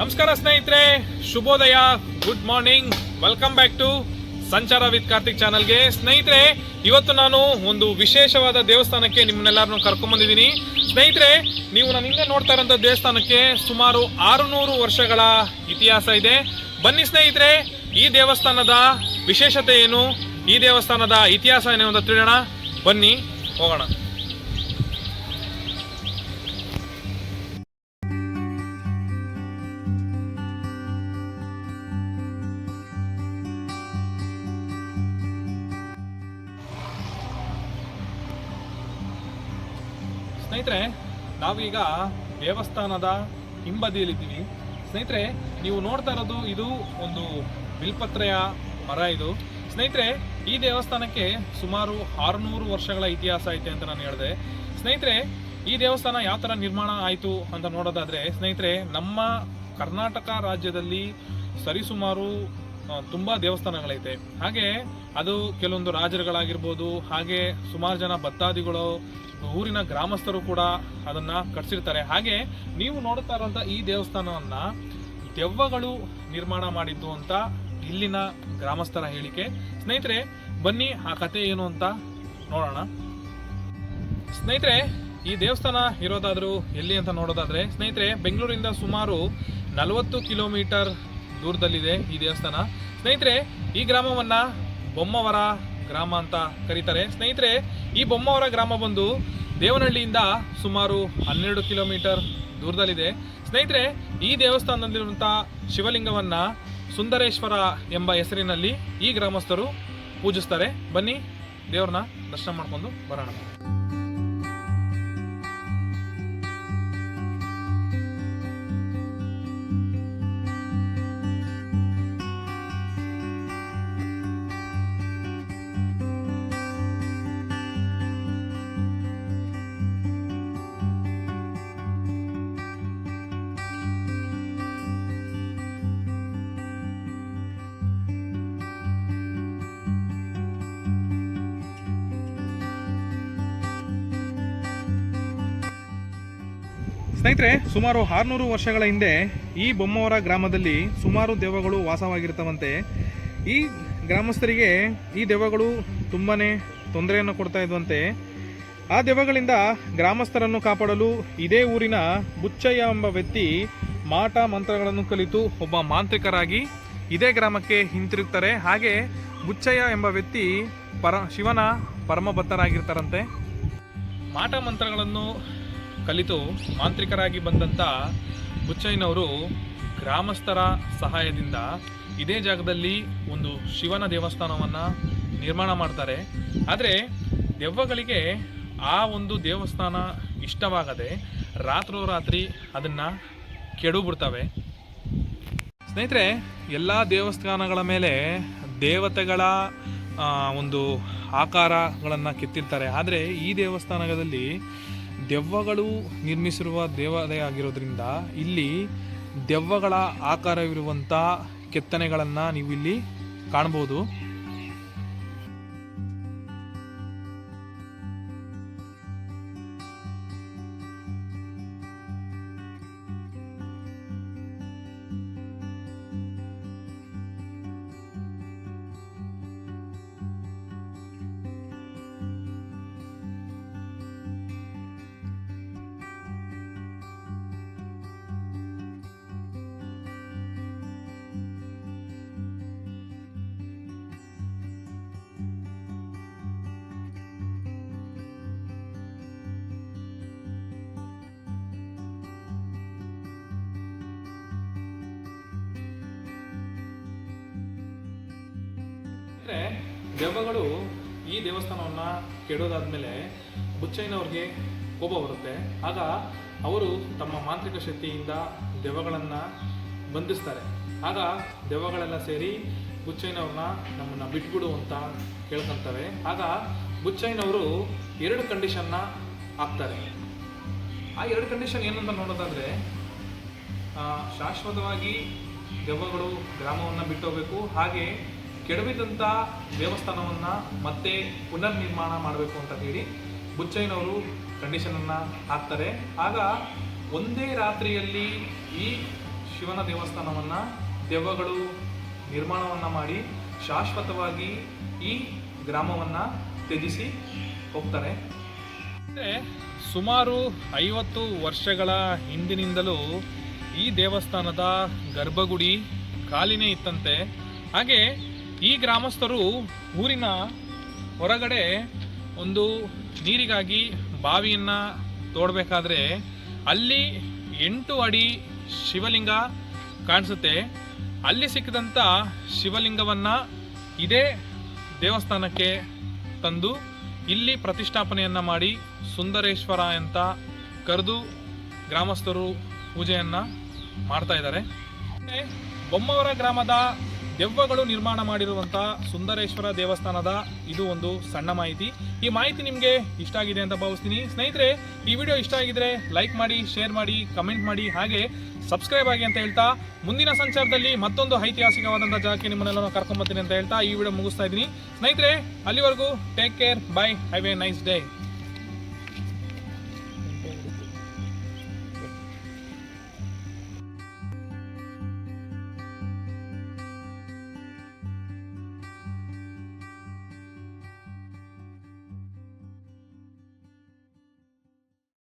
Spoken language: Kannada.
ನಮಸ್ಕಾರ ಸ್ನೇಹಿತರೆ, ಶುಭೋದಯ good morning welcome back to Sanchara with Karthik ಚಾನಲ್ಗೆ. ಸ್ನೇಹಿತರೆ, ಇವತ್ತು ನಾನು ಒಂದು ವಿಶೇಷವಾದ ದೇವಸ್ಥಾನಕ್ಕೆ ನಿಮ್ಮನ್ನೆಲ್ಲರನ್ನು ಕರ್ಕೊಂಬಂದಿದ್ದೀನಿ ಸ್ನೇಹಿತರೆ, ನೀವು ನಾನು ಹಿಂದೆ ನೋಡ್ತಾ ಇರೋಂಥ ದೇವಸ್ಥಾನಕ್ಕೆ ಸುಮಾರು ಆರುನೂರು ವರ್ಷಗಳ ಇತಿಹಾಸ ಇದೆ. ಬನ್ನಿ ಸ್ನೇಹಿತರೆ, ಈ ದೇವಸ್ಥಾನದ ವಿಶೇಷತೆ ಏನು, ಈ ದೇವಸ್ಥಾನದ ಇತಿಹಾಸ ಏನು ಅಂತ ತಿಳಿಯೋಣ. ಬನ್ನಿ, ಹೋಗೋಣ. ಸ್ನೇಹಿತರೆ, ನಾವೀಗ ದೇವಸ್ಥಾನದ ಹಿಂಬದಿಯಲ್ಲಿದ್ದೀವಿ. ಸ್ನೇಹಿತರೆ, ನೀವು ನೋಡ್ತಾ ಇರೋದು ಇದು ಒಂದು ಬಿಲ್ಪತ್ರೆಯ ಮರ ಇದು. ಸ್ನೇಹಿತರೆ, ಈ ದೇವಸ್ಥಾನಕ್ಕೆ ಸುಮಾರು ಆರುನೂರು ವರ್ಷಗಳ ಇತಿಹಾಸ ಐತೆ ಅಂತ ನಾನು ಹೇಳಿದೆ. ಸ್ನೇಹಿತರೆ, ಈ ದೇವಸ್ಥಾನ ಯಾವ ಥರ ನಿರ್ಮಾಣ ಆಯಿತು ಅಂತ ನೋಡೋದಾದರೆ, ಸ್ನೇಹಿತರೆ, ನಮ್ಮ ಕರ್ನಾಟಕ ರಾಜ್ಯದಲ್ಲಿ ಸರಿಸುಮಾರು ತುಂಬಾ ದೇವಸ್ಥಾನಗಳೈತೆ. ಹಾಗೆ ಅದು ಕೆಲವೊಂದು ರಾಜರುಗಳಾಗಿರ್ಬೋದು, ಹಾಗೆ ಸುಮಾರು ಜನ ಭತ್ತಾದಿಗಳು ಊರಿನ ಗ್ರಾಮಸ್ಥರು ಕೂಡ ಅದನ್ನ ಕಟ್ಸಿರ್ತಾರೆ. ಹಾಗೆ ನೀವು ನೋಡುತ್ತಾ ಇರುವಂಥ ಈ ದೇವಸ್ಥಾನವನ್ನ ದೆವ್ವಗಳು ನಿರ್ಮಾಣ ಮಾಡಿದ್ದು ಅಂತ ಇಲ್ಲಿನ ಗ್ರಾಮಸ್ಥರ ಹೇಳಿಕೆ. ಸ್ನೇಹಿತರೆ, ಬನ್ನಿ ಆ ಕತೆ ಏನು ಅಂತ ನೋಡೋಣ. ಸ್ನೇಹಿತರೆ, ಈ ದೇವಸ್ಥಾನ ಇರೋದಾದರೂ ಎಲ್ಲಿ ಅಂತ ನೋಡೋದಾದ್ರೆ, ಸ್ನೇಹಿತರೆ, ಬೆಂಗಳೂರಿಂದ ಸುಮಾರು ನಲವತ್ತು ಕಿಲೋಮೀಟರ್ ದೂರದಲ್ಲಿದೆ ಈ ದೇವಸ್ಥಾನ. ಸ್ನೇಹಿತರೆ, ಈ ಗ್ರಾಮವನ್ನ ಬೊಮ್ಮವರ ಗ್ರಾಮ ಅಂತ ಕರೀತಾರೆ. ಸ್ನೇಹಿತರೆ, ಈ ಬೊಮ್ಮವರ ಗ್ರಾಮ ಬಂದು ದೇವನಹಳ್ಳಿಯಿಂದ ಸುಮಾರು ಹನ್ನೆರಡು ಕಿಲೋಮೀಟರ್ ದೂರದಲ್ಲಿದೆ. ಸ್ನೇಹಿತರೆ, ಈ ದೇವಸ್ಥಾನದಲ್ಲಿರುವಂಥ ಶಿವಲಿಂಗವನ್ನ ಸುಂದರೇಶ್ವರ ಎಂಬ ಹೆಸರಿನಲ್ಲಿ ಈ ಗ್ರಾಮಸ್ಥರು ಪೂಜಿಸ್ತಾರೆ. ಬನ್ನಿ, ದೇವ್ರನ್ನ ದರ್ಶನ ಮಾಡ್ಕೊಂಡು ಬರೋಣ. ಸ್ನೇಹಿತರೆ, ಸುಮಾರು ಆರುನೂರು ವರ್ಷಗಳ ಹಿಂದೆ ಈ ಬೊಮ್ಮವರ ಗ್ರಾಮದಲ್ಲಿ ಸುಮಾರು ದೆವ್ವಗಳು ವಾಸವಾಗಿರ್ತವಂತೆ. ಈ ಗ್ರಾಮಸ್ಥರಿಗೆ ಈ ದೆವ್ವಗಳು ತುಂಬಾ ತೊಂದರೆಯನ್ನು ಕೊಡ್ತಾ ಇದ್ವಂತೆ. ಆ ದೆವ್ವಗಳಿಂದ ಗ್ರಾಮಸ್ಥರನ್ನು ಕಾಪಾಡಲು ಇದೇ ಊರಿನ ಬುಚ್ಚಯ್ಯ ಎಂಬ ವ್ಯಕ್ತಿ ಮಾಟ ಮಂತ್ರಗಳನ್ನು ಕಲಿತು ಒಬ್ಬ ಮಾಂತ್ರಿಕರಾಗಿ ಇದೇ ಗ್ರಾಮಕ್ಕೆ ಹಿಂತಿರುಗ್ತಾರೆ. ಹಾಗೆ ಬುಚ್ಚಯ್ಯ ಎಂಬ ವ್ಯಕ್ತಿ ಪರ ಶಿವನ ಪರಮಭತ್ತರಾಗಿರ್ತಾರಂತೆ. ಮಾಟ ಮಂತ್ರಗಳನ್ನು ಕಲಿತು ಮಾಂತ್ರಿಕರಾಗಿ ಬಂದಂಥ ಬುಚ್ಚಯ್ಯನವರು ಗ್ರಾಮಸ್ಥರ ಸಹಾಯದಿಂದ ಇದೇ ಜಾಗದಲ್ಲಿ ಒಂದು ಶಿವನ ದೇವಸ್ಥಾನವನ್ನು ನಿರ್ಮಾಣ ಮಾಡ್ತಾರೆ. ಆದರೆ ದೆವ್ವಗಳಿಗೆ ಆ ಒಂದು ದೇವಸ್ಥಾನ ಇಷ್ಟವಾಗದೆ ರಾತ್ರೋರಾತ್ರಿ ಅದನ್ನು ಕೆಡುಬಿಡ್ತವೆ ಸ್ನೇಹಿತರೆ, ಎಲ್ಲ ದೇವಸ್ಥಾನಗಳ ಮೇಲೆ ದೇವತೆಗಳ ಒಂದು ಆಕಾರಗಳನ್ನು ಕೆತ್ತಿರ್ತಾರೆ. ಆದರೆ ಈ ದೇವಸ್ಥಾನದಲ್ಲಿ ದೆವ್ವಗಳು ನಿರ್ಮಿಸಿರುವ ದೇವಾಲಯ ಆಗಿರೋದ್ರಿಂದ ಇಲ್ಲಿ ದೆವ್ವಗಳ ಆಕಾರವಿರುವಂಥ ಕೆತ್ತನೆಗಳನ್ನು ನೀವು ಇಲ್ಲಿ ಕಾಣ್ಬೋದು. ಅಂದ್ರೆ ದೆವ್ವಗಳು ಈ ದೇವಸ್ಥಾನವನ್ನು ಕೆಡೋದಾದ್ಮೇಲೆ ಬುಚ್ಚಯ್ಯನವ್ರಿಗೆ ಕೋಪ ಬರುತ್ತೆ. ಆಗ ಅವರು ತಮ್ಮ ಮಾಂತ್ರಿಕ ಶಕ್ತಿಯಿಂದ ದೆವ್ವಗಳನ್ನು ಬಂಧಿಸ್ತಾರೆ. ಆಗ ದೆವ್ವಗಳೆಲ್ಲ ಸೇರಿ ಬುಚ್ಚಯ್ಯನವ್ರನ್ನ ನಮ್ಮನ್ನು ಬಿಟ್ಬಿಡು ಅಂತ ಕೇಳ್ಕೊಂತವೆ. ಆಗ ಬುಚ್ಚಯ್ಯನವರು ಎರಡು ಕಂಡೀಷನ್ನ ಹಾಕ್ತಾರೆ. ಆ ಎರಡು ಕಂಡೀಷನ್ ಏನಂತ ನೋಡೋದಾದರೆ ಶಾಶ್ವತವಾಗಿ ದೆವ್ವಗಳು ಗ್ರಾಮವನ್ನು ಬಿಟ್ಟೋಗ್ಬೇಕು. ಹಾಗೆ ಕೆಡವಿದಂಥ ದೇವಸ್ಥಾನವನ್ನು ಮತ್ತೆ ಪುನರ್ನಿರ್ಮಾಣ ಮಾಡಬೇಕು ಅಂತ ಹೇಳಿ ಬುಚ್ಚಯ್ಯನವರು ಕಂಡೀಷನನ್ನು ಹಾಕ್ತಾರೆ. ಆಗ ಒಂದೇ ರಾತ್ರಿಯಲ್ಲಿ ಈ ಶಿವನ ದೇವಸ್ಥಾನವನ್ನ ದೆವ್ವಗಳು ನಿರ್ಮಾಣವನ್ನ ಮಾಡಿ ಶಾಶ್ವತವಾಗಿ ಈ ಗ್ರಾಮವನ್ನ ತ್ಯಜಿಸಿ ಹೋಗ್ತಾರೆ. ಸುಮಾರು ಐವತ್ತು ವರ್ಷಗಳ ಹಿಂದಿನಿಂದಲೂ ಈ ದೇವಸ್ಥಾನದ ಗರ್ಭಗುಡಿ ಖಾಲಿನೇ ಇತ್ತಂತೆ. ಹಾಗೆ ಈ ಗ್ರಾಮಸ್ಥರು ಊರಿನ ಹೊರಗಡೆ ಒಂದು ನೀರಿಗಾಗಿ ಬಾವಿಯನ್ನು ತೋಡಬೇಕಾದ್ರೆ ಅಲ್ಲಿ ಎಂಟು ಅಡಿ ಶಿವಲಿಂಗ ಕಾಣಿಸುತ್ತೆ. ಅಲ್ಲಿ ಸಿಕ್ಕಿದಂಥ ಶಿವಲಿಂಗವನ್ನು ಇದೇ ದೇವಸ್ಥಾನಕ್ಕೆ ತಂದು ಇಲ್ಲಿ ಪ್ರತಿಷ್ಠಾಪನೆಯನ್ನು ಮಾಡಿ ಸುಂದರೇಶ್ವರ ಅಂತ ಕರೆದು ಗ್ರಾಮಸ್ಥರು ಪೂಜೆಯನ್ನು ಮಾಡ್ತಾ ಇದ್ದಾರೆ. ಬೊಮ್ಮವರ ಗ್ರಾಮದ ದೆವ್ವಗಳು ನಿರ್ಮಾಣ ಮಾಡಿರುವಂಥ ಸುಂದರೇಶ್ವರ ದೇವಸ್ಥಾನದ ಇದು ಒಂದು ಸಣ್ಣ ಮಾಹಿತಿ. ಈ ಮಾಹಿತಿ ನಿಮಗೆ ಇಷ್ಟ ಆಗಿದೆ ಅಂತ ಭಾವಿಸ್ತೀನಿ. ಸ್ನೇಹಿತರೆ, ಈ ವಿಡಿಯೋ ಇಷ್ಟ ಆಗಿದ್ರೆ ಲೈಕ್ ಮಾಡಿ, ಶೇರ್ ಮಾಡಿ, ಕಮೆಂಟ್ ಮಾಡಿ, ಹಾಗೆ ಸಬ್ಸ್ಕ್ರೈಬ್ ಆಗಿ ಅಂತ ಹೇಳ್ತಾ ಮುಂದಿನ ಸಂಚಾರದಲ್ಲಿ ಮತ್ತೊಂದು ಐತಿಹಾಸಿಕವಾದಂಥ ಜಾಗಕ್ಕೆ ನಿಮ್ಮನ್ನೆಲ್ಲ ಕರ್ಕೊಂಬರ್ತೀನಿ ಅಂತ ಹೇಳ್ತಾ ಈ ವಿಡಿಯೋ ಮುಗಿಸ್ತಾ ಇದ್ದೀನಿ. ಸ್ನೇಹಿತರೆ, ಅಲ್ಲಿವರೆಗೂ take care bye have a nice day